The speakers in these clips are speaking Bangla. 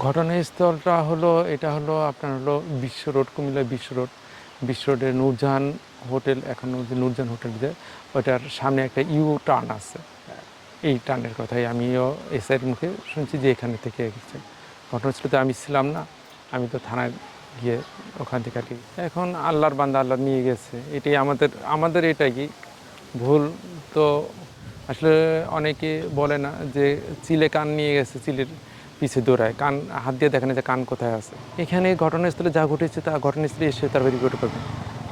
ঘটনাস্থলটা হলো, এটা হলো আপনার হলো বিশ্ব রোড কুমিল্লা বিশ্ব রোড। বিশ্ব রোডের নূরজাহান হোটেল, এখন যে নূরজাহান হোটেল যে ওটার সামনে একটা ইউ টার্ন আছে। এই টার্নের কথাই আমিও এসআইয়ের মুখে শুনছি যে এখানে থেকে গেছে ঘটনাস্থলে তো আমি ছিলাম না, আমি তো থানায় গিয়ে ওখান থেকে আর কি। এখন আল্লাহর বান্দা আল্লাহ নিয়ে গেছে, এটাই আমাদের আমাদের এটাই কি? ভুল তো আসলে অনেকে বলে না যে চিলে কান নিয়ে গেছে, চিলের পিছে দৌড়ায়, কান, হাত দিয়ে দেখে না যে কান কোথায় আছে। এখানে ঘটনাস্থলে যা ঘটেছে তা ঘটনাস্থলে এসে তার ভেরি করতে পারবে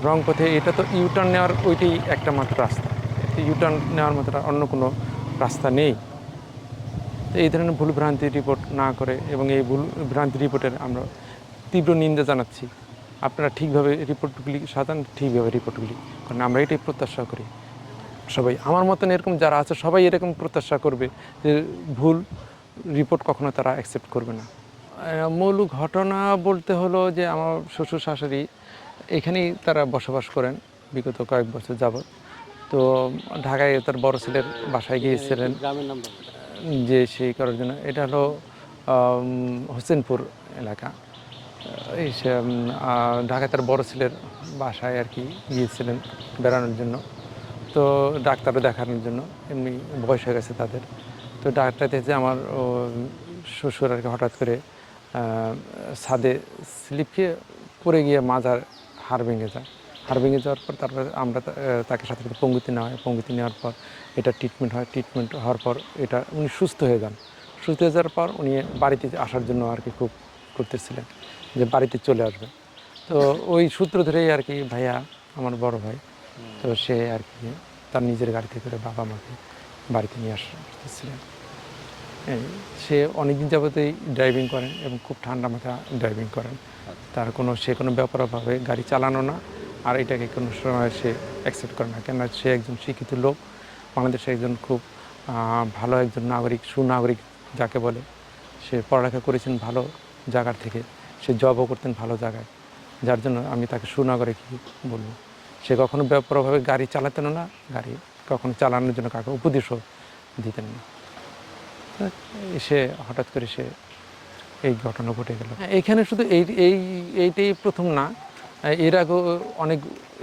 রং পথে এটা তো ইউটার্ন নেওয়ার ওইটাই একটা মাত্র রাস্তা। ইউটার্ন নেওয়ার মতো অন্য কোনো রাস্তা নেই। তো এই ধরনের ভুল ভ্রান্তি রিপোর্ট না করে এবং এই ভুল ভ্রান্তি রিপোর্টের আমরা তীব্র নিন্দা জানাচ্ছি। আপনারা ঠিকভাবে রিপোর্টগুলি সাধারণ ঠিকভাবে রিপোর্টগুলি কারণ আমরা এটাই প্রত্যাশা করি। সবাই, আমার মতন এরকম যারা আছে, সবাই এরকম প্রত্যাশা করবে যে ভুল রিপোর্ট কখনো তারা অ্যাকসেপ্ট করবে না? মূল ঘটনা বলতে হলো যে আমার শ্বশুর শাশুড়ি এখানেই তারা বসবাস করেন বিগত কয়েক বছর যাবৎ। তো ঢাকায় তার বড় ছেলের বাসায় গিয়েছিলেন। যে সেই করার জন্য। এটা হলো হোসেনপুর এলাকা। এই ঢাকায় তার বড় ছেলের বাসায় আর কি গিয়েছিলেন বেড়ানোর জন্য। তো ডাক্তারও দেখানোর জন্য। এমনি বয়স হয়ে গেছে তাদের। তো ডাক্তার দেখছে আমার শ্বশুর আর কি হঠাৎ করে ছাদে স্লিপ খেয়ে পড়ে গিয়ে মাজার হাড় ভেঙে যায়। হাড় ভেঙে যাওয়ার পর তারপরে আমরা তাকে সাথে সাথে পঙ্গুতি নেওয়া হয়। পঙ্গুতি নেওয়ার পর এটা ট্রিটমেন্ট হয়। ট্রিটমেন্ট হওয়ার পর এটা, উনি সুস্থ হয়ে যান। সুস্থ হয়ে যাওয়ার পর উনি বাড়িতে আসার জন্য আর কি খুব করতেছিলেন যে বাড়িতে চলে আসবে। তো ওই সূত্র ধরেই আর কি ভাইয়া, আমার বড় ভাই, তো সে আর কি তার নিজের গাড়িতে করে বাবা মাকে বাড়িতে নিয়ে আসতেছিলেন। সে অনেকদিন যাবতেই ড্রাইভিং করেন এবং খুব ঠান্ডা মাথা ড্রাইভিং করেন। তার কোনো, সে কোনো ব্যাপারভাবে গাড়ি চালানো না, আর এটাকে কোনো সময় সে অ্যাকসেপ্ট করে না। কেননা সে একজন শিক্ষিত লোক, বাংলাদেশে একজন খুব ভালো একজন নাগরিক, সুনাগরিক যাকে বলে, সে পড়ালেখা করেছেন ভালো জায়গার থেকে, সে জবও করতেন ভালো জায়গায়। যার জন্য আমি তাকে সুনাগরিক বলব। সে কখনো ব্যাপারভাবে গাড়ি চালাতেন না, গাড়ি কখনো চালানোর জন্য কাউকে উপদেশও দিতেন না। সে হঠাৎ করে সে এই ঘটনা ঘটে গেল। এইখানে শুধু এই এই, এইটাই প্রথম না। এর আগেও অনেক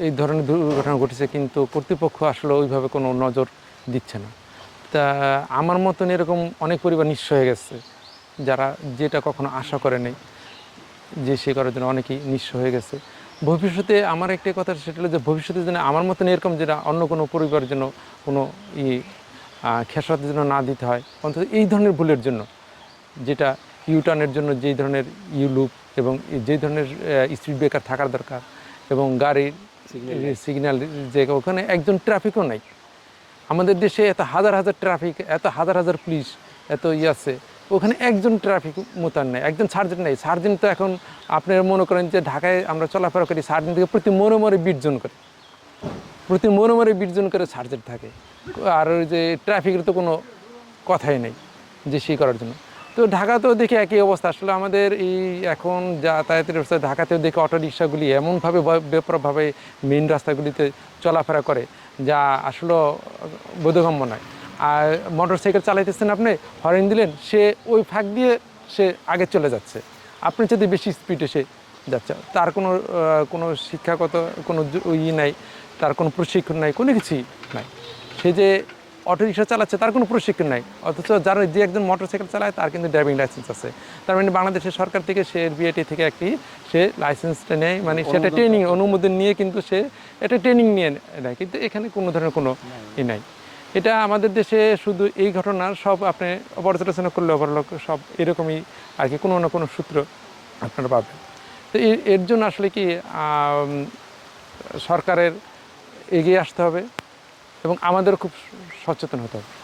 এই ধরনের দুর্ঘটনা ঘটেছে, কিন্তু কর্তৃপক্ষ আসলে ওইভাবে কোনো নজর দিচ্ছে না। তা আমার মতন এরকম অনেক পরিবার নিঃস্ব হয়ে গেছে, যারা যেটা কখনো আশা করে নেই যে সে করার জন্য অনেকেই নিঃস্ব হয়ে গেছে। ভবিষ্যতে আমার একটা কথা সেটা হলো যে ভবিষ্যতে যেন আমার মতন এরকম যেটা অন্য কোনো পরিবারের জন্য কোনো ই খেসারতের জন্য না দিতে হয় অন্তত এই ধরনের ভুলের জন্য। যেটা ইউটার্নের জন্য যেই ধরনের ইউলুপ এবং যেই ধরনের স্পিড ব্রেকার থাকার দরকার এবং গাড়ির সিগন্যাল যে ওখানে একজন ট্রাফিকও নাই। আমাদের দেশে এত হাজার হাজার ট্রাফিক এত হাজার হাজার পুলিশ এত ইয়ে আছে। ওখানে একজন ট্রাফিক মোতায়েন নেই, একজন সার্জেন্ট নেই। সার্জেন্ট তো এখন আপনারা মনে করেন যে ঢাকায় আমরা চলাফেরা করি সার্জেন্ট থেকে প্রতি মনে মরে বিটজন করে। প্রতি মনে মরে বিটজন করে সার্জেন্ট থাকে। আর ওই যে ট্রাফিকের তো কোনো কথাই নেই যে সেই করার জন্য। তো ঢাকাতেও দেখি একই অবস্থা। আসলে আমাদের এই এখন যাতায়াতের ব্যবস্থা ঢাকাতেও দেখি অটো রিক্সাগুলি এমনভাবে বেপরভাবে মেন রাস্তাগুলিতে চলাফেরা করে, যা আসলে বোধগম্য নয়। আর মোটর সাইকেল চালাইতেছেন আপনি হরেন দিলেন সে ওই ফাঁক দিয়ে সে আগে চলে যাচ্ছে। আপনি যদি বেশি স্পিডে সে যাচ্ছে তার কোনো কোনো শিক্ষাগত কোনো ই নাই তার কোনো প্রশিক্ষণ নাই কোনো কিছুই নাই। সে যে অটো রিক্সা চালাচ্ছে তার কোনো প্রশিক্ষণ নাই। অথচ যারা যে একজন মোটরসাইকেল চালায় তার কিন্তু ড্রাইভিং লাইসেন্স আছে। তার মানে বাংলাদেশের সরকার থেকে সে বিআইটি থেকে একটি সে লাইসেন্সটা নেয় মানে সেটা ট্রেনিং অনুমোদন নিয়ে কিন্তু সে এটা ট্রেনিং নিয়ে নেয়। কিন্তু এখানে কোনো ধরনের কোনো ই নাই। এটা আমাদের দেশে শুধু এই ঘটনার সব আপনি পর্যালোচনা করলে অবরলোক সব এরকমই আর কি, কোনো না কোনো সূত্র আপনারা পাবেন। তো এর- জন্য আসলে কি সরকারের এগিয়ে আসতে হবে এবং আমাদের খুব সচেতন হতে হবে।